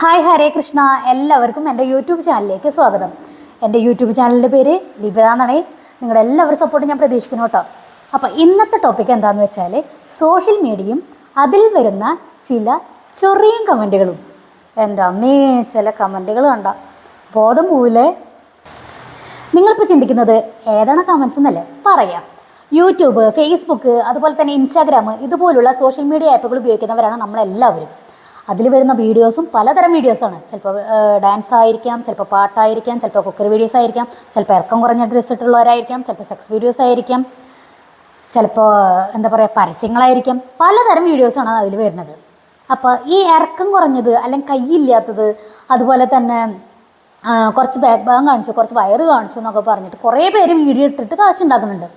Hi ഹരേ കൃഷ്ണ. എല്ലാവർക്കും എന്റെ YouTube ചാനലിലേക്ക് സ്വാഗതം. എന്റെ യൂട്യൂബ് ചാനലിന്റെ പേര് ലിബിത എന്നാണ്. നിങ്ങളുടെ എല്ലാവരും സപ്പോർട്ട് ഞാൻ പ്രതീക്ഷിക്കുന്നു കേട്ടോ. അപ്പോൾ ഇന്നത്തെ ടോപ്പിക് എന്താണെന്ന് വെച്ചാൽ സോഷ്യൽ മീഡിയയും അതിൽ വരുന്ന ചില ചെറിയ കമന്റുകളും എന്റെ അമ്മേ ചില കമന്റുകൾ കണ്ട. ബോധം പോവില്ലേ? നിങ്ങളിപ്പോൾ ചിന്തിക്കുന്നത് ഏതാണ് കമൻസ് എന്നല്ലേ? പറയാം. യൂട്യൂബ് ഫേസ്ബുക്ക് അതുപോലെ തന്നെ ഇൻസ്റ്റാഗ്രാം ഇതുപോലുള്ള സോഷ്യൽ മീഡിയ ആപ്പുകൾ ഉപയോഗിക്കുന്നവരാണ് നമ്മളെല്ലാവരും. അതിൽ വരുന്ന വീഡിയോസും പലതരം വീഡിയോസാണ്. ചിലപ്പോൾ ഡാൻസ് ആയിരിക്കാം ചിലപ്പോൾ പാട്ടായിരിക്കാം ചിലപ്പോൾ കുക്കറി വീഡിയോസ് ആയിരിക്കാം ചിലപ്പോൾ ഇറക്കം കുറഞ്ഞ ഡ്രസ്സ് ഇട്ടുള്ളവരായിരിക്കാം ചിലപ്പോൾ സെക്സ് വീഡിയോസ് ആയിരിക്കാം ചിലപ്പോൾ എന്താ പറയുക പരസ്യങ്ങളായിരിക്കാം. പലതരം വീഡിയോസാണ് അതിൽ വരുന്നത്. അപ്പോൾ ഈ ഇറക്കം കുറഞ്ഞത് അല്ലെങ്കിൽ കൈയില്ലാത്തത് അതുപോലെ തന്നെ കുറച്ച് ബാക്ക് ഭാഗം കാണിച്ചു കുറച്ച് വയറ് കാണിച്ചു എന്നൊക്കെ പറഞ്ഞിട്ട് കുറേ പേര് വീഡിയോ ഇട്ടിട്ട് കാശുണ്ടാക്കുന്നുണ്ട്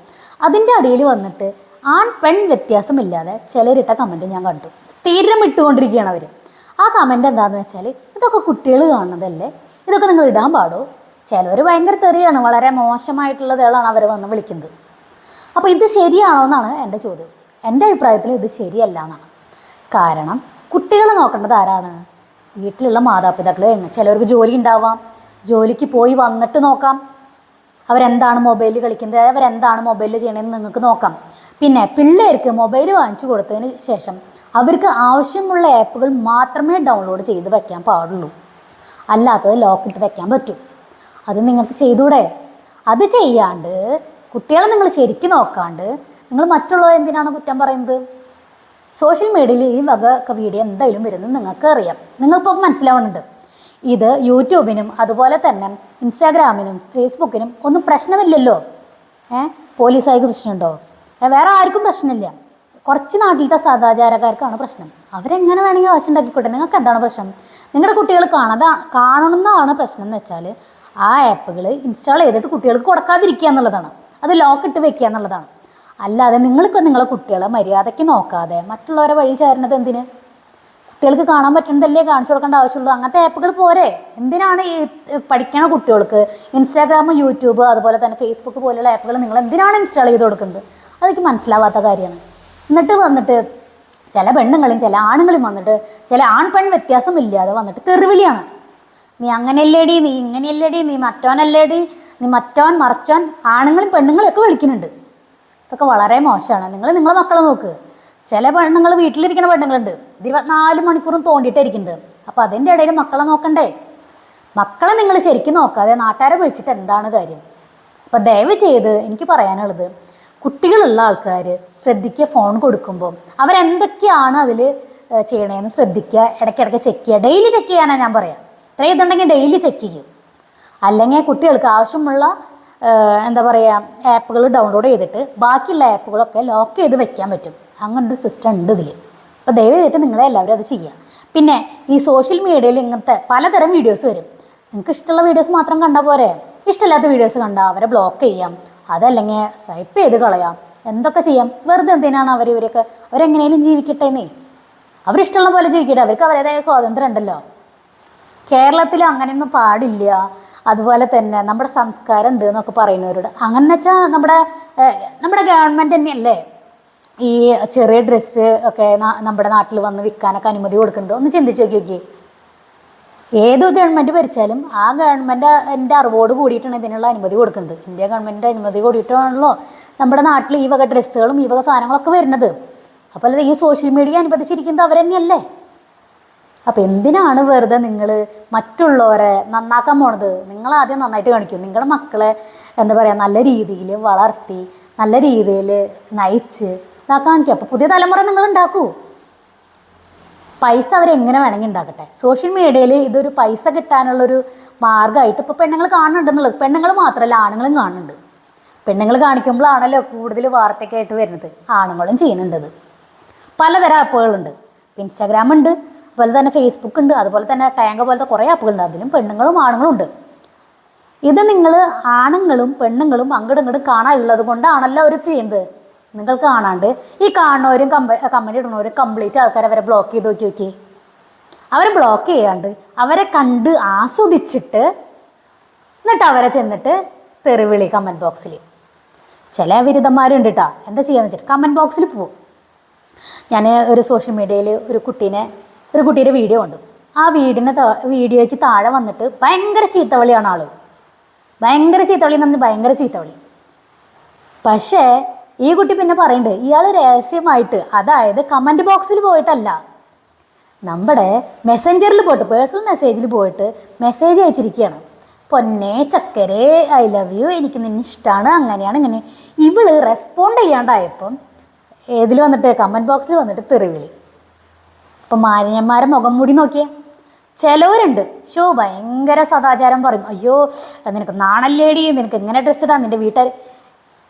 അതിന്റെ അടിയിൽ വന്നിട്ട് ആൺ പെൺ വ്യത്യാസമില്ലാതെ ചിലരിട്ട കമന്റ് ഞാൻ കണ്ടു. സ്ഥിരം ഇട്ടുകൊണ്ടിരിക്കുകയാണ് അവർ ആ കമന്റ് എന്താണെന്ന് വെച്ചാൽ ഇതൊക്കെ കുട്ടികൾ കാണുന്നതല്ലേ? ഇതൊക്കെ നിങ്ങൾ ഇടാൻ പാടോ? ചിലവർ ഭയങ്കര തെറിയാണ് വളരെ മോശമായിട്ടുള്ള മോശമായിട്ടുള്ളതുകളാണ് അവർ വന്ന് വിളിക്കുന്നത്. അപ്പോൾ ഇത് ശരിയാണോ എന്നാണ് എന്റെ ചോദ്യം. എന്റെ അഭിപ്രായത്തിൽ ഇത് ശരിയല്ല എന്നാണ്. കാരണം കുട്ടികളെ നോക്കേണ്ടത് ആരാണ്? വീട്ടിലുള്ള മാതാപിതാക്കൾ തന്നെ. ചിലവർക്ക് ജോലി ഉണ്ടാവാം. ജോലിക്ക് പോയി വന്നിട്ട് നോക്കാം. അവരെന്താണ് മൊബൈലിൽ കളിക്കുന്നത്? അവരെന്താണ് മൊബൈലിൽ ചെയ്യണമെന്ന് നിങ്ങൾക്ക് നോക്കാം. പിന്നെ പിള്ളേർക്ക് മൊബൈൽ വാങ്ങിച്ചു കൊടുത്തതിന് ശേഷം അവർക്ക് ആവശ്യമുള്ള ആപ്പുകൾ മാത്രമേ ഡൗൺലോഡ് ചെയ്ത് വയ്ക്കാൻ പാടുള്ളൂ. അല്ലാത്തത് ലോക്കിട്ട് വയ്ക്കാൻ പറ്റും. അത് നിങ്ങൾക്ക് ചെയ്തൂടെ? അത് ചെയ്യാണ്ട് കുട്ടികളെ നിങ്ങൾ ശരിക്കും നോക്കാണ്ട് നിങ്ങൾ മറ്റുള്ളവർ എന്തിനാണ് കുറ്റം പറയുന്നത്? സോഷ്യൽ മീഡിയയിൽ ഈ വക വീഡിയോ എന്തായാലും വരുന്നത് നിങ്ങൾക്ക് അറിയാം. നിങ്ങൾക്കിപ്പോൾ മനസ്സിലാവുന്നുണ്ട്. ഇത് യൂട്യൂബിനും അതുപോലെ തന്നെ ഇൻസ്റ്റാഗ്രാമിനും ഫേസ്ബുക്കിനും ഒന്നും പ്രശ്നമില്ലല്ലോ. ഏഹ് പോലീസായ ഏ, വേറെ ആർക്കും പ്രശ്നമില്ല. കുറച്ച് നാട്ടിലത്തെ സദാചാരക്കാർക്കാണ് പ്രശ്നം. അവരെങ്ങനെ വേണമെങ്കിൽ ആവശ്യം ഉണ്ടാക്കിക്കോട്ടെ നിങ്ങൾക്ക് എന്താണ് പ്രശ്നം? നിങ്ങളുടെ കുട്ടികൾ കാണതാണ് കാണണമെന്നാണ് പ്രശ്നം എന്ന് വെച്ചാൽ ആ ആപ്പുകൾ ഇൻസ്റ്റാൾ ചെയ്തിട്ട് കുട്ടികൾക്ക് കൊടുക്കാതിരിക്കുക എന്നുള്ളതാണ്. അത് ലോക്ക് ഇട്ട് വെക്കുക എന്നുള്ളതാണ്. അല്ലാതെ നിങ്ങൾക്ക് നിങ്ങളെ കുട്ടികളെ മര്യാദയ്ക്ക് നോക്കാതെ മറ്റുള്ളവരെ വഴി ചേരുന്നത് എന്തിന്? കുട്ടികൾക്ക് കാണാൻ പറ്റുന്നതല്ലേ കാണിച്ചു കൊടുക്കേണ്ട ആവശ്യമുള്ളൂ. അങ്ങനത്തെ ആപ്പുകൾ പോരെ. എന്തിനാണ് ഈ പഠിക്കണ കുട്ടികൾക്ക് ഇൻസ്റ്റാഗ്രാം യൂട്യൂബ് അതുപോലെ തന്നെ ഫേസ്ബുക്ക് പോലെയുള്ള ആപ്പുകൾ നിങ്ങൾ എന്തിനാണ് ഇൻസ്റ്റാൾ ചെയ്ത് കൊടുക്കുന്നത്? അതെനിക്ക് മനസ്സിലാവാത്ത കാര്യമാണ്. എന്നിട്ട് വന്നിട്ട് ചില പെണ്ണുങ്ങളും ചില ആണുങ്ങളും വന്നിട്ട് ചില ആൺ പെൺ വ്യത്യാസമില്ലാതെ വന്നിട്ട് തെറിവിളിയാണ്. നീ അങ്ങനെയല്ലേടി നീ ഇങ്ങനെയല്ലേടി നീ മറ്റോനല്ലേടി നീ മറ്റോൻ മറച്ചോൻ ആണുങ്ങളും പെണ്ണുങ്ങളും ഒക്കെ വിളിക്കുന്നുണ്ട്. ഇതൊക്കെ വളരെ മോശമാണ്. നിങ്ങൾ നിങ്ങളെ മക്കളെ നോക്ക്. ചില പെണ്ണുങ്ങൾ വീട്ടിലിരിക്കുന്ന പെണ്ണുങ്ങളുണ്ട്. ഇത് ഇരുപത്തിനാല് മണിക്കൂറും തോണ്ടിയിട്ടായിരിക്കുന്നുണ്ട്. അപ്പം അപ്പോൾ അതിന്റെ ഇടയിൽ മക്കളെ നോക്കണ്ടേ? മക്കളെ നിങ്ങൾ ശരിക്കും നോക്കാതെ നാട്ടുകാരെ വിളിച്ചിട്ട് എന്താണ് കാര്യം? അപ്പം ദയവ് ചെയ്ത് എനിക്ക് പറയാനുള്ളത് കുട്ടികളുള്ള ആൾക്കാർ ശ്രദ്ധിക്കുക ഫോൺ കൊടുക്കുമ്പോൾ അവരെന്തൊക്കെയാണ് അതിൽ ചെയ്യണേന്ന് ശ്രദ്ധിക്കുക ഇടയ്ക്കിടയ്ക്ക് ചെക്ക് ചെയ്യുക. ഡെയിലി ചെക്ക് ചെയ്യാനാണ് ഞാൻ പറയാം. ഇത്രയും ഇതുണ്ടെങ്കിൽ ഡെയിലി ചെക്ക് ചെയ്യും. അല്ലെങ്കിൽ കുട്ടികൾക്ക് ആവശ്യമുള്ള എന്താ പറയുക ആപ്പുകൾ ഡൗൺലോഡ് ചെയ്തിട്ട് ബാക്കിയുള്ള ആപ്പുകളൊക്കെ ലോക്ക് ചെയ്ത് വെക്കാൻ പറ്റും. അങ്ങനെ ഒരു സിസ്റ്റം ഉണ്ട് ഇതിൽ അപ്പോൾ ദയവ് ചെയ്തിട്ട് നിങ്ങളെ എല്ലാവരും അത് ചെയ്യുക. പിന്നെ ഈ സോഷ്യൽ മീഡിയയിൽ ഇങ്ങനത്തെ പലതരം വീഡിയോസ് വരും. നിങ്ങൾക്ക് ഇഷ്ടമുള്ള വീഡിയോസ് മാത്രം കണ്ടാൽ പോരെ? ഇഷ്ടമില്ലാത്ത വീഡിയോസ് കണ്ടാൽ അവരെ ബ്ലോക്ക് ചെയ്യാം. അതല്ലെങ്കിൽ സ്വൈപ്പ് ചെയ്ത് കളയാം. എന്തൊക്കെ ചെയ്യാം? വെറുതെ എന്തിനാണ് അവർ ഇവരൊക്കെ അവരെങ്ങനെയും ജീവിക്കട്ടെ എന്നേ അവരിഷ്ടമുള്ള പോലെ ജീവിക്കട്ടെ. അവർക്ക് അവരുടേതായ സ്വാതന്ത്ര്യം ഉണ്ടല്ലോ. കേരളത്തിൽ അങ്ങനെയൊന്നും പാടില്ല. അതുപോലെ തന്നെ നമ്മുടെ സംസ്കാരം ഉണ്ട് എന്നൊക്കെ പറയുന്നവരോട്. അങ്ങനെ വെച്ചാൽ നമ്മുടെ നമ്മുടെ ഗവൺമെന്റ് തന്നെയല്ലേ? ഈ ചെറിയ ഡ്രസ്സ് ഒക്കെ നമ്മുടെ നാട്ടിൽ വന്ന് വിൽക്കാനൊക്കെ അനുമതി കൊടുക്കുന്നത്? ഒന്ന് ചിന്തിച്ച് നോക്കി നോക്കി ഏത് ഗവൺമെന്റ് ഭരിച്ചാലും ആ ഗവൺമെന്റ് അറിവോട് കൂടിയിട്ടാണ് ഇതിനുള്ള അനുമതി കൊടുക്കുന്നത്. ഇന്ത്യ ഗവൺമെന്റ് അനുമതി കൂടിയിട്ടാണല്ലോ നമ്മുടെ നാട്ടിൽ ഈ വക ഡ്രസ്സുകളും ഈ വക സാധനങ്ങളൊക്കെ വരുന്നത്. അപ്പോൾ ഈ സോഷ്യൽ മീഡിയ അനുവദിച്ചിരിക്കുന്നത് അവർ തന്നെയല്ലേ? അപ്പം എന്തിനാണ് വെറുതെ നിങ്ങൾ മറ്റുള്ളവരെ നന്നാക്കാൻ പോണത്? നിങ്ങൾ ആദ്യം നന്നായിട്ട് കാണിക്കും. നിങ്ങളുടെ മക്കളെ എന്താ പറയുക നല്ല രീതിയിൽ വളർത്തി നല്ല രീതിയിൽ നയിച്ച് ഇതാക്കാൻ കാണിക്കുക അപ്പോൾ പുതിയ തലമുറ നിങ്ങൾ ഉണ്ടാക്കൂ പൈസ അവരെങ്ങനെ വേണമെങ്കിൽ ഉണ്ടാക്കട്ടെ? സോഷ്യൽ മീഡിയയിൽ ഇതൊരു പൈസ കിട്ടാനുള്ളൊരു മാർഗമായിട്ട് ഇപ്പോൾ പെണ്ണുങ്ങൾ കാണുന്നുണ്ടെന്നുള്ളത് പെണ്ണുങ്ങൾ മാത്രമല്ല ആണുങ്ങളും കാണുന്നുണ്ട്. പെണ്ണുങ്ങൾ കാണിക്കുമ്പോഴാണല്ലോ കൂടുതൽ വാർത്തയൊക്കെ ആയിട്ട് വരുന്നത് ആണുങ്ങളും ചെയ്യുന്നുണ്ടത് പലതരം ആപ്പുകളുണ്ട്. ഇൻസ്റ്റാഗ്രാം ഉണ്ട് അതുപോലെ തന്നെ ഫേസ്ബുക്ക് ഉണ്ട് അതുപോലെ തന്നെ ടാങ്ക പോലത്തെ കുറേ ആപ്പുകളുണ്ട് അതിലും പെണ്ണുങ്ങളും ആണുങ്ങളും ഉണ്ട്. ഇത് നിങ്ങൾ ആണുങ്ങളും പെണ്ണുങ്ങളും അങ്ങോട്ടും ഇങ്ങോട്ടും കാണാനുള്ളത് കൊണ്ടാണല്ലോ അവർ ചെയ്യുന്നത്. നിങ്ങൾ കാണാണ്ട് ഈ കാണുന്നവരും കമ്പ കമ്പനി ഇടുന്നവരും കംപ്ലീറ്റ് ആൾക്കാരെ അവരെ ബ്ലോക്ക് ചെയ്ത് നോക്കി നോക്കി. അവരെ ബ്ലോക്ക് ചെയ്യാണ്ട് അവരെ കണ്ട് ആസ്വദിച്ചിട്ട് എന്നിട്ട് അവരെ ചെന്നിട്ട് തെറിവിളി കമന്റ് ബോക്സിൽ ചില വിരുദ്ധന്മാരുണ്ട് കേട്ടോ എന്താ ചെയ്യാന്ന് വെച്ചിട്ട് കമന്റ് ബോക്സിൽ പോകും ഞാൻ ഒരു സോഷ്യൽ മീഡിയയിൽ ഒരു കുട്ടീനെ ഒരു കുട്ടിയുടെ വീഡിയോ ഉണ്ട് ആ വീടിന് വീഡിയോയ്ക്ക് താഴെ വന്നിട്ട് ഭയങ്കര ചീത്തവളിയാണ് ആൾ. ഭയങ്കര ചീത്തവളി എന്ന് പറഞ്ഞാൽ ഭയങ്കര ചീത്തവളി പക്ഷേ ഈ കുട്ടി പിന്നെ പറയണ്ടേ ഇയാൾ രഹസ്യമായിട്ട് അതായത് കമന്റ് ബോക്സിൽ പോയിട്ടല്ല. നമ്മുടെ മെസ്സഞ്ചറിൽ പോയിട്ട് പേഴ്സണൽ മെസ്സേജിൽ പോയിട്ട് മെസ്സേജ് അയച്ചിരിക്കുകയാണ് പൊന്നെ ചക്കരെ ഐ ലവ് യു എനിക്ക് നിന്നെ ഇഷ്ടമാണ് അങ്ങനെയാണ് ഇങ്ങനെ. ഇവൾ റെസ്പോണ്ട് ചെയ്യാണ്ടായപ്പം ഏതിൽ വന്നിട്ട് കമന്റ് ബോക്സിൽ വന്നിട്ട് തെറിവിളി. അപ്പം മാലിന്യന്മാരെ മുഖം മൂടി നോക്കിയേ. ചിലവരുണ്ട് ഷോ ഭയങ്കര സദാചാരം പറയും. അയ്യോ നിനക്ക് നാണല്ലേടി നിനക്ക് എങ്ങനെ ഡ്രസ്സ് ഇടാം നിന്റെ വീട്ടുകാർ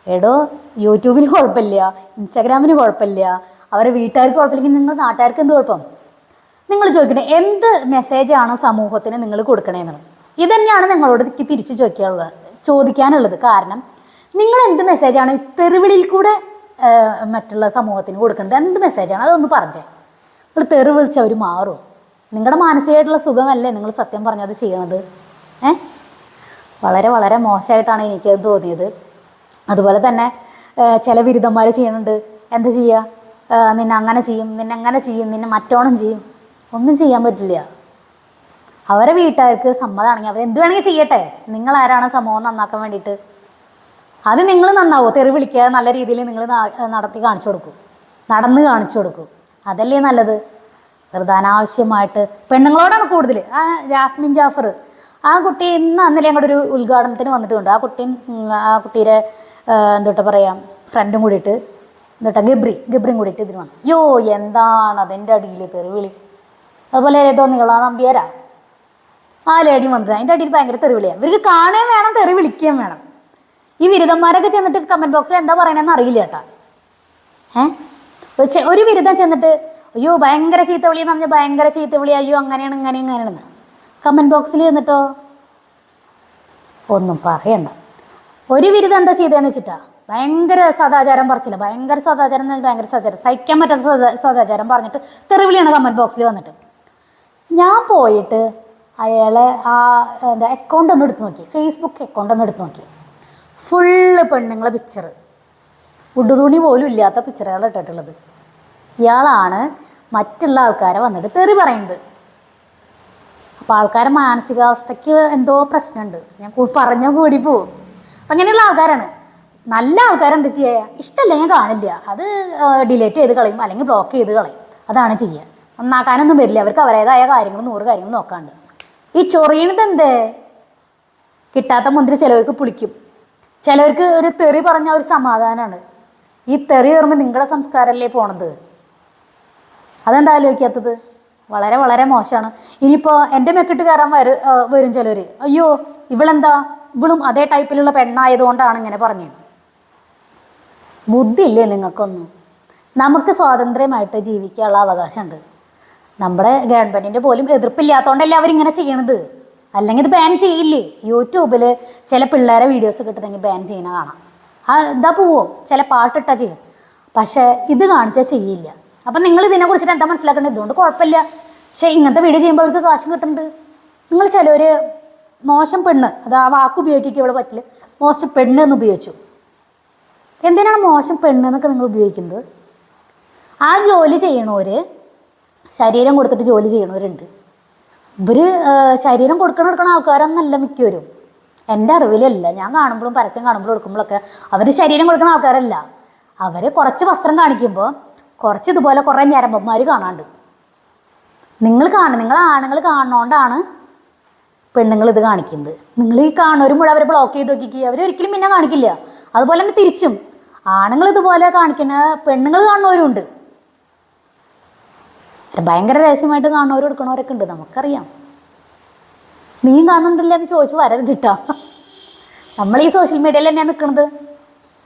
എടോ യൂട്യൂബിന് കുഴപ്പമില്ല ഇൻസ്റ്റാഗ്രാമിന് കുഴപ്പമില്ല. അവരെ വീട്ടുകാർക്ക് കുഴപ്പമില്ലെങ്കിൽ നിങ്ങൾ നാട്ടുകാർക്ക് എന്ത് കുഴപ്പം? നിങ്ങൾ ചോദിക്കണേ എന്ത് മെസ്സേജാണ് സമൂഹത്തിന് നിങ്ങൾ കൊടുക്കണേന്ന്? ഇത് തന്നെയാണ് നിങ്ങളോട് തിരിച്ച് ചോദിക്കാനുള്ളത് ചോദിക്കാനുള്ളത്. കാരണം നിങ്ങൾ എന്ത് മെസ്സേജാണ് തെറിവിളിയിൽ കൂടെ മറ്റുള്ള സമൂഹത്തിന് കൊടുക്കുന്നത്? എന്ത് മെസ്സേജാണ് അതൊന്ന് പറഞ്ഞേ. നിങ്ങൾ തെറി വിളിച്ചവർ മാറുമോ നിങ്ങളുടെ മാനസികമായിട്ടുള്ള സുഖമല്ലേ നിങ്ങൾ സത്യം പറഞ്ഞത് ചെയ്യണത്? ഏ? വളരെ വളരെ മോശമായിട്ടാണ് എനിക്കത് തോന്നിയത്. അതുപോലെ തന്നെ ചില ബിരുദന്മാർ ചെയ്യുന്നുണ്ട്. എന്താ ചെയ്യുക നിന്നെ അങ്ങനെ ചെയ്യും നിന്നെ അങ്ങനെ ചെയ്യും നിന്നെ മറ്റോണം ചെയ്യും. ഒന്നും ചെയ്യാൻ പറ്റില്ല. അവരെ വീട്ടുകാർക്ക് സമ്മതമാണെങ്കിൽ അവർ എന്ത് വേണമെങ്കിൽ ചെയ്യട്ടെ. നിങ്ങൾ ആരാണ് സമൂഹം നന്നാക്കാൻ വേണ്ടിയിട്ട്? അത് നിങ്ങൾ നന്നാവോ? തെറി വിളിക്കാതെ നല്ല രീതിയിൽ നിങ്ങൾ നടത്തി കാണിച്ചു കൊടുക്കും. നടന്ന് കാണിച്ചു കൊടുക്കും. അതല്ലേ നല്ലത്? വെറുതെ അനാവശ്യമായിട്ട് പെണ്ണുങ്ങളോടാണ് കൂടുതൽ ആ ജാസ്മിൻ ജാഫർ. ആ കുട്ടി ഇന്ന് അന്നലെ ഞങ്ങളുടെ ഒരു ഉദ്ഘാടനത്തിന് വന്നിട്ടുണ്ട്. ആ കുട്ടിയും ആ കുട്ടിയുടെ എന്തോട്ടാ പറയാം ഫ്രണ്ടും കൂടിയിട്ട് എന്തോട്ടാ ഗബ്രി ഗബ്രിയും കൂടിയിട്ട് ഇതിന് വന്നു. യോ എന്താണ് അതിന്റെ അടിയിൽ തെറിവിളി? അതുപോലെ ഏതോ നിങ്ങളാ നമ്പിയാരാ? ആ ലേഡി വന്നത് അതിന്റെ അടിയിൽ ഭയങ്കര തെറിവിളിയാണ് ഇവർക്ക് കാണുകയും വേണം തെറി വിളിക്കുകയും വേണം. ഈ ബിരുദന്മാരൊക്കെ ചെന്നിട്ട് കമന്റ് ബോക്സിൽ എന്താ പറയണമെന്ന് അറിയില്ല കേട്ടാ. ഏ? ഒരു ബിരുദം ചെന്നിട്ട് അയ്യോ ഭയങ്കര ചീത്തവിളി എന്ന് പറഞ്ഞാൽ ഭയങ്കര ചീത്തവിളി അയ്യോ അങ്ങനെയാണ് ഇങ്ങനെ ഇങ്ങനെയാണെന്ന് കമന്റ് ബോക്സിൽ ചെന്നിട്ടോ? ഒന്നും പറയണ്ട. ഒരു ബിരുദം എന്താ ചെയ്തതെന്ന് വെച്ചിട്ടാ? ഭയങ്കര സദാചാരം പറിച്ചില്ല? ഭയങ്കര സദാചാരം എന്നാൽ ഭയങ്കര സദാചാരം. സഹിക്കാൻ പറ്റാത്ത സദാ- സദാചാരം പറഞ്ഞിട്ട് തെറിവിളിയാണ് കമന്റ് ബോക്സിൽ വന്നിട്ട്. ഞാൻ പോയിട്ട് അയാളെ ആ എന്താ അക്കൗണ്ട് ഒന്ന് എടുത്ത് നോക്കി. ഫേസ്ബുക്ക് അക്കൗണ്ട് ഒന്ന് എടുത്ത് നോക്കി. ഫുള്ള് പെണ്ണുങ്ങളെ പിക്ചർ ഉടുതുണി പോലും ഇല്ലാത്ത പിക്ചറുകൾ ഇട്ടിട്ടുള്ളത്. ഇയാളാണ് മറ്റുള്ള ആൾക്കാരെ വന്നിട്ട് തെറി പറയുന്നത്. അപ്പോൾ ആൾക്കാരെ മാനസികാവസ്ഥയ്ക്ക് എന്തോ പ്രശ്നമുണ്ട്. ഞാൻ പറഞ്ഞു കൂടി പോവും. അപ്പം അങ്ങനെയുള്ള ആൾക്കാരാണ്. നല്ല ആൾക്കാരെന്താ ചെയ്യുക ഇഷ്ടമല്ല ഞാൻ കാണില്ല. അത് ഡിലേറ്റ് ചെയ്ത് കളയും. അല്ലെങ്കിൽ ബ്ലോക്ക് ചെയ്ത് കളയും. അതാണ് ചെയ്യുക. നന്നാക്കാനൊന്നും വരില്ല. അവർക്ക് അവരുടേതായ കാര്യങ്ങൾ നൂറ് കാര്യങ്ങൾ നോക്കാണ്ട്. ഈ ചൊറിയണത് എന്തേ? കിട്ടാത്ത മുന്തിരി ചിലവർക്ക് പുളിക്കും. ചിലവർക്ക് ഒരു തെറി പറഞ്ഞ ഒരു സമാധാനമാണ് ഈ തെറി കയറുമ്പോൾ നിങ്ങളുടെ സംസ്കാരമല്ലേ പോണത്? അതെന്താ ആലോചിക്കാത്തത്? വളരെ വളരെ മോശമാണ്. ഇനിയിപ്പോൾ എന്റെ മെക്കിട്ട് കയറാൻ വരു ചിലർ അയ്യോ ഇവളെന്താ? ഇവളും അതേ ടൈപ്പിലുള്ള പെണ്ണായതുകൊണ്ടാണ് ഇങ്ങനെ പറഞ്ഞത്. ബുദ്ധിയില്ലേ നിങ്ങൾക്കൊന്നും? നമുക്ക് സ്വാതന്ത്ര്യമായിട്ട് ജീവിക്കാനുള്ള അവകാശമുണ്ട്. നമ്മുടെ ഗവൺമെന്റിന്റെ പോലും എതിർപ്പില്ലാത്തതുകൊണ്ടല്ലേ അവരിങ്ങനെ ചെയ്യണത്? അല്ലെങ്കിൽ ഇത് ബാൻ ചെയ്യില്ലേ? യൂട്യൂബിൽ ചില പിള്ളേരെ വീഡിയോസ് കിട്ടണമെങ്കിൽ ബാൻ ചെയ്യണ കാണാം. ആ ഇതാ പോവും? ചില പാട്ടിട്ടാ ചെയ്യും പക്ഷേ ഇത് കാണിച്ചാൽ ചെയ്യില്ല. അപ്പം നിങ്ങൾ ഇതിനെക്കുറിച്ചിട്ട് എന്താ മനസ്സിലാക്കേണ്ടത് ഇതുകൊണ്ട് കുഴപ്പമില്ല. പക്ഷേ ഇങ്ങനത്തെ വീഡിയോ ചെയ്യുമ്പോൾ അവർക്ക് കാശും കിട്ടുന്നുണ്ട്. നിങ്ങൾ ചിലവർ മോശം പെണ്ണ്. അത് ആ വാക്ക് ഉപയോഗിക്കുക ഇവിടെ പറ്റില്ല. മോശം പെണ്ണ് എന്ന് ഉപയോഗിച്ചു. എന്തിനാണ് മോശം പെണ്ണ് എന്നൊക്കെ നിങ്ങൾ ഉപയോഗിക്കുന്നത്? ആ ജോലി ചെയ്യണവർ ശരീരം കൊടുത്തിട്ട് ജോലി ചെയ്യണവരുണ്ട്. ഇവർ ശരീരം കൊടുക്കണം കൊടുക്കണ ആൾക്കാരൊന്നല്ല മിക്കവരും. എന്റെ അറിവിലല്ല. ഞാൻ കാണുമ്പോഴും പരസ്യം കാണുമ്പോഴും എടുക്കുമ്പോഴൊക്കെ അവർ ശരീരം കൊടുക്കുന്ന ആൾക്കാരല്ല. അവർ കുറച്ച് വസ്ത്രം കാണിക്കുമ്പോൾ കുറച്ച് ഇതുപോലെ കുറേ ഞരമ്പന്മാർ കാണാണ്ട്. നിങ്ങൾ കാണും. നിങ്ങൾ ആണുങ്ങൾ കാണുന്നതുകൊണ്ടാണ് പെണ്ണുങ്ങൾ ഇത് കാണിക്കുന്നത്. നിങ്ങൾ ഈ കാണുന്നവർ മുഴുവൻ അവരെ ബ്ലോക്ക് ചെയ്ത് നോക്കിക്കുക അവർ ഒരിക്കലും പിന്നെ കാണിക്കില്ല. അതുപോലെ തന്നെ തിരിച്ചും. ആണുങ്ങൾ ഇതുപോലെ കാണിക്കുന്ന പെണ്ണുങ്ങൾ കാണുന്നവരുണ്ട്. ഭയങ്കര രഹസ്യമായിട്ട് കാണുന്നവർ എടുക്കണവരൊക്കെ ഉണ്ട്. നമുക്കറിയാം. നീ കാണുന്നുണ്ടല്ലേ എന്ന് ചോദിച്ച് വരരുത് വരരുതിട്ടാ നമ്മൾ ഈ സോഷ്യൽ മീഡിയയിൽ തന്നെയാണ് നിൽക്കുന്നത്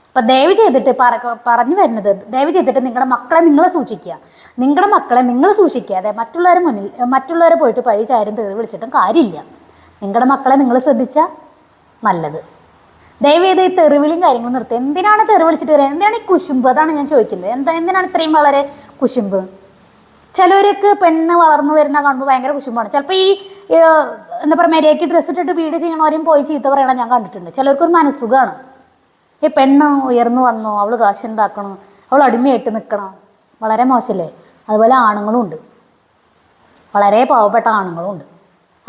അപ്പം ദയവ് ചെയ്തിട്ട് പറ പറഞ്ഞു വരുന്നത് ദയവ് ചെയ്തിട്ട് നിങ്ങളുടെ മക്കളെ നിങ്ങളെ സൂക്ഷിക്കുക. നിങ്ങളുടെ മക്കളെ നിങ്ങൾ സൂക്ഷിക്കുക. അതെ മറ്റുള്ളവരെ മുന്നിൽ മറ്റുള്ളവരെ പോയിട്ട് പഴി ചാരും തേറി വിളിച്ചിട്ടും കാര്യമില്ല. നിങ്ങളുടെ മക്കളെ നിങ്ങൾ ശ്രദ്ധിച്ചാൽ നല്ലത്. ദയവ് ചെയ്ത് ഈ തെറിവിളിയും കാര്യങ്ങളും നിർത്തുക. എന്തിനാണ് തെറി വിളിച്ചിട്ട് വരിക എന്തിനാണ് ഈ കുശുമ്പ്? അതാണ് ഞാൻ ചോദിക്കുന്നത്. എന്താ എന്തിനാണ് ഇത്രയും വളരെ കുശുമ്പ്? ചിലവർക്ക് പെണ്ണ് വളർന്നു വരുന്ന കാണുമ്പോൾ ഭയങ്കര കുശുമ്പാണ്. ചിലപ്പോൾ ഈ എന്താ പറയുക മര്യാദയ്ക്ക് ഡ്രസ്സ് ഇട്ടിട്ട് വീട് ചെയ്യണവരെയും പോയി ചീത്ത പറയണം ഞാൻ കണ്ടിട്ടുണ്ട്. ചിലർക്കൊരു മനസ്സുഖമാണ് ഈ പെണ്ണ് ഉയർന്നു വന്നു അവൾ കാശുണ്ടാക്കണം അവൾ അടിമയായിട്ട് നിൽക്കണം വളരെ മോശമല്ലേ അതുപോലെ ആണുങ്ങളും ഉണ്ട്. വളരെ പാവപ്പെട്ട ആണുങ്ങളും ഉണ്ട്.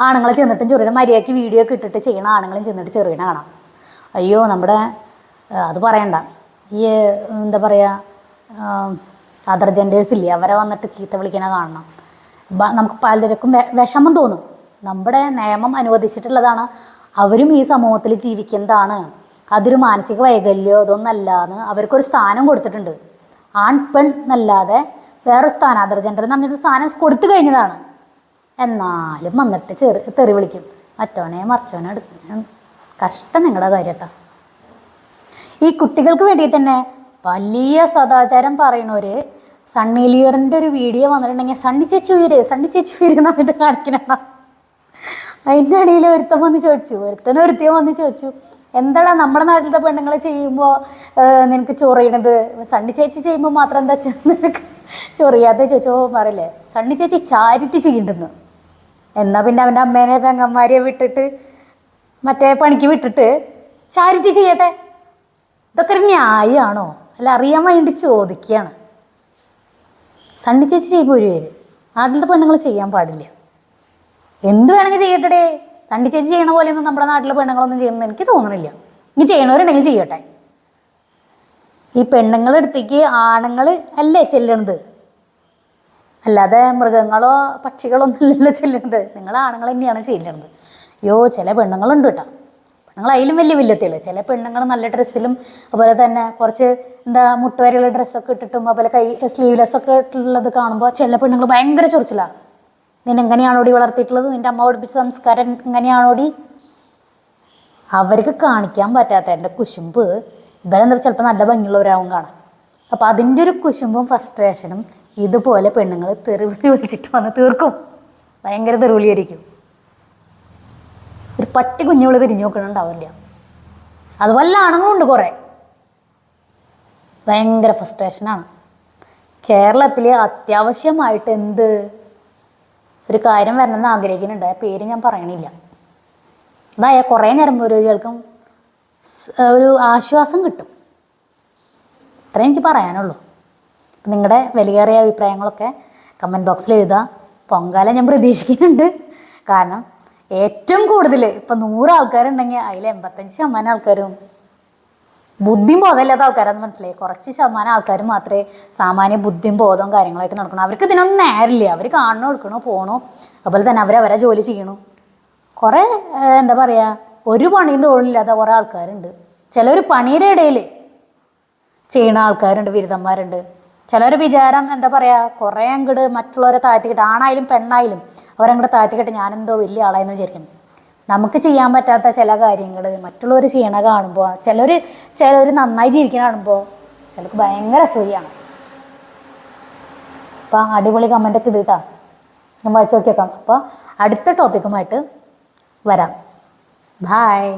ആണുങ്ങളെ ചെന്നിട്ടും ചെറിയ മര്യാദയ്ക്ക് വീഡിയോ ഒക്കെ ഇട്ടിട്ട് ചെയ്യണ ആണുങ്ങളും ചെന്നിട്ട് ചെറിയണ കാണാം. അയ്യോ നമ്മുടെ അത് പറയണ്ട. ഈ എന്താ പറയുക അതർ ജെൻഡേഴ്സ് ഇല്ലേ അവരെ വന്നിട്ട് ചീത്ത വിളിക്കണ കാണണം. നമുക്ക് പലർക്കും വിഷമം തോന്നും. നമ്മുടെ നിയമം അനുവദിച്ചിട്ടുള്ളതാണ് അവരും ഈ സമൂഹത്തിൽ ജീവിക്കുന്നതാണ്. അതൊരു മാനസിക വൈകല്യോ ഇതൊന്നല്ല എന്ന് അവർക്കൊരു സ്ഥാനം കൊടുത്തിട്ടുണ്ട്. ആൺ പെൺ എന്നല്ലാതെ വേറൊരു സ്ഥാനം അതർ ജെൻഡർ എന്ന് പറഞ്ഞിട്ടൊരു സ്ഥാനം കൊടുത്തു കഴിഞ്ഞതാണ്. എന്നാലും വന്നിട്ട് ചെറു തെറി വിളിക്കും. മറ്റവനെ മറിച്ചവനെ എടുക്കും. കഷ്ടം നിങ്ങളുടെ കാര്യട്ടാ. ഈ കുട്ടികൾക്ക് വേണ്ടിയിട്ട് തന്നെ വലിയ സദാചാരം പറയണവര് സണ്ണി ലിയോറിന്റെ ഒരു വീഡിയോ വന്നിട്ടുണ്ടെങ്കിൽ സണ്ണി ചേച്ചി ഉയര് സണ്ണി ചേച്ചി ഉയര് എന്ന് പറഞ്ഞിട്ട് കാണിക്കണ അതിന്റെ ഇടയിൽ ഒരുത്തൻ വന്ന് ചോദിച്ചു ഒരുത്തൻ ഒരുത്തിയ വന്ന് ചോദിച്ചു എന്താടാ നമ്മുടെ നാട്ടിലത്തെ പെണ്ണുങ്ങളെ ചെയ്യുമ്പോൾ നിനക്ക് ചൊറിയണത്? സണ്ണി ചേച്ചി ചെയ്യുമ്പോൾ മാത്രം എന്താ നിനക്ക് ചൊറിയാതെ ചോദിച്ചോ പറയില്ലേ. സണ്ണി ചേച്ചി ചാരിറ്റി ചെയ്യണ്ടെന്ന്. എന്നാ പിന്നെ അവന്റെ അമ്മേനെ തങ്ങന്മാരെ വിട്ടിട്ട് മറ്റേ പണിക്ക് വിട്ടിട്ട് ചാരിറ്റി ചെയ്യട്ടെ? ഇതൊക്കെ ഒരു ന്യായമാണോ അല്ല അറിയാൻ വേണ്ടി ചോദിക്കുകയാണ്. സണ്ണി ചേച്ചി ചെയ്യുമ്പോൾ ഒരു പേര്. നാട്ടിലത്തെ പെണ്ണുങ്ങൾ ചെയ്യാൻ പാടില്ല. എന്ത് വേണമെങ്കിൽ ചെയ്യട്ടെ സണ്ണി ചേച്ചി ചെയ്യണ പോലെയൊന്നും നമ്മുടെ നാട്ടിലെ പെണ്ണുങ്ങളൊന്നും ചെയ്യുന്നത് എനിക്ക് തോന്നണില്ല. ഇനി ചെയ്യണവരുണ്ടെങ്കിൽ ചെയ്യട്ടെ. ഈ പെണ്ണുങ്ങളെടുത്തേക്ക് ആണുങ്ങൾ അല്ലേ ചെല്ലണത്? അല്ലാതെ മൃഗങ്ങളോ പക്ഷികളോ ഒന്നുമില്ലല്ലോ ചെല്ലുന്നത് നിങ്ങൾ ആണുങ്ങൾ തന്നെയാണ് ചെല്ലുന്നത് അയ്യോ ചില പെണ്ണുങ്ങളുണ്ട് കേട്ടോ. പെണ്ണുങ്ങൾ അതിലും വലിയ വില്ലത്തികൾ ചില പെണ്ണുങ്ങൾ നല്ല ഡ്രസ്സിലും അതുപോലെ തന്നെ കുറച്ച് എന്താ മുട്ടുവരെയുള്ള ഡ്രസ്സൊക്കെ ഇട്ടിട്ടും അതുപോലെ കൈ സ്ലീവ്ലെസ് ഒക്കെ ഇട്ടുള്ളത് കാണുമ്പോൾ ചില പെണ്ണുങ്ങൾ ഭയങ്കര ചൊറിച്ചിലാണ് നിന്നെ എങ്ങനെയാണോടി വളർത്തിയിട്ടുള്ളത്? നിന്റെ അമ്മ പഠിപ്പിച്ച സംസ്കാരം എങ്ങനെയാണോടി? അവർക്ക് കാണിക്കാൻ പറ്റാത്ത പറ്റാത്തതിന്റെ കുശുമ്പ് ഇവരെന്താ ചിലപ്പോൾ നല്ല ഭംഗിയുള്ളവരാവും കാണാം അപ്പോൾ അതിന്റെ ഒരു കുശുമ്പും ഫ്രസ്ട്രേഷനും ഇതുപോലെ പെണ്ണുങ്ങൾ തെറിവിളി വിളിച്ചിട്ട് വന്ന് തീർക്കും. ഭയങ്കര തെറിവിളിയായിരിക്കും. ഒരു പട്ടി കുഞ്ഞുകൾ തിരിഞ്ഞു നോക്കണുണ്ടാവില്ല. അതുപോലെ ആണുങ്ങളുണ്ട് കുറേ. ഭയങ്കര ഫ്രസ്ട്രേഷനാണ് കേരളത്തിൽ അത്യാവശ്യമായിട്ട് എന്ത് ഒരു കാര്യം വരണമെന്ന് ആഗ്രഹിക്കുന്നുണ്ട്. ആ പേര് ഞാൻ പറയണില്ല. അതായ കുറേ നേരം രോഗികൾക്കും ഒരു ആശ്വാസം കിട്ടും. അത്രേ എനിക്ക് പറയാനുള്ളൂ. നിങ്ങളുടെ വിലയേറിയ അഭിപ്രായങ്ങളൊക്കെ കമന്റ് ബോക്സിൽ എഴുതുക പൊങ്കാല ഞാൻ പ്രതീക്ഷിക്കുന്നുണ്ട്. കാരണം ഏറ്റവും കൂടുതൽ ഇപ്പം നൂറ് ആൾക്കാരുണ്ടെങ്കിൽ അതിൽ എൺപത്തഞ്ച് ശതമാനം ആൾക്കാരും ബുദ്ധിയും ബോധമില്ലാത്ത ആൾക്കാരെന്ന് മനസ്സിലായി. കുറച്ച് ശതമാനം ആൾക്കാർ മാത്രമേ സാമാന്യ ബുദ്ധിയും ബോധവും കാര്യങ്ങളായിട്ട് നടക്കണം. അവർക്ക് ഇതിനൊന്നും നേരില്ല. അവർ കാണണോ എടുക്കണോ പോകണോ അതുപോലെ തന്നെ അവർ അവരെ ജോലി ചെയ്യണു. കുറേ എന്താ പറയുക ഒരു പണിയും തൊഴിലില്ലാത്ത കുറേ ആൾക്കാരുണ്ട്. ചിലർ പണിയുടെ ഇടയിൽ ചെയ്യണ ആൾക്കാരുണ്ട് ബിരുദന്മാരുണ്ട്. ചിലർ വിചാരം എന്താ പറയുക കുറേ അങ്ങട് മറ്റുള്ളവരെ താഴ്ത്തിക്കിട്ട് ആണായാലും പെണ്ണായാലും അവരങ്ങോട്ട് താഴ്ത്തിക്കിട്ട് ഞാനെന്തോ വലിയ ആളായെന്ന് വിചാരിക്കും. നമുക്ക് ചെയ്യാൻ പറ്റാത്ത ചില കാര്യങ്ങൾ മറ്റുള്ളവർ ചെയ്യണ കാണുമ്പോൾ ചിലർ ചിലർ നന്നായി ജീവിക്കണ കാണുമ്പോൾ ചിലർക്ക് ഭയങ്കര അസൂയാണ് അപ്പം അടിപൊളി കമന്റൊക്കെ ഇടിട്ടാ. ഞാൻ വായിച്ചു നോക്കിയേക്കാം. അപ്പോൾ അടുത്ത ടോപ്പിക്കുമായിട്ട് വരാം. ബായ്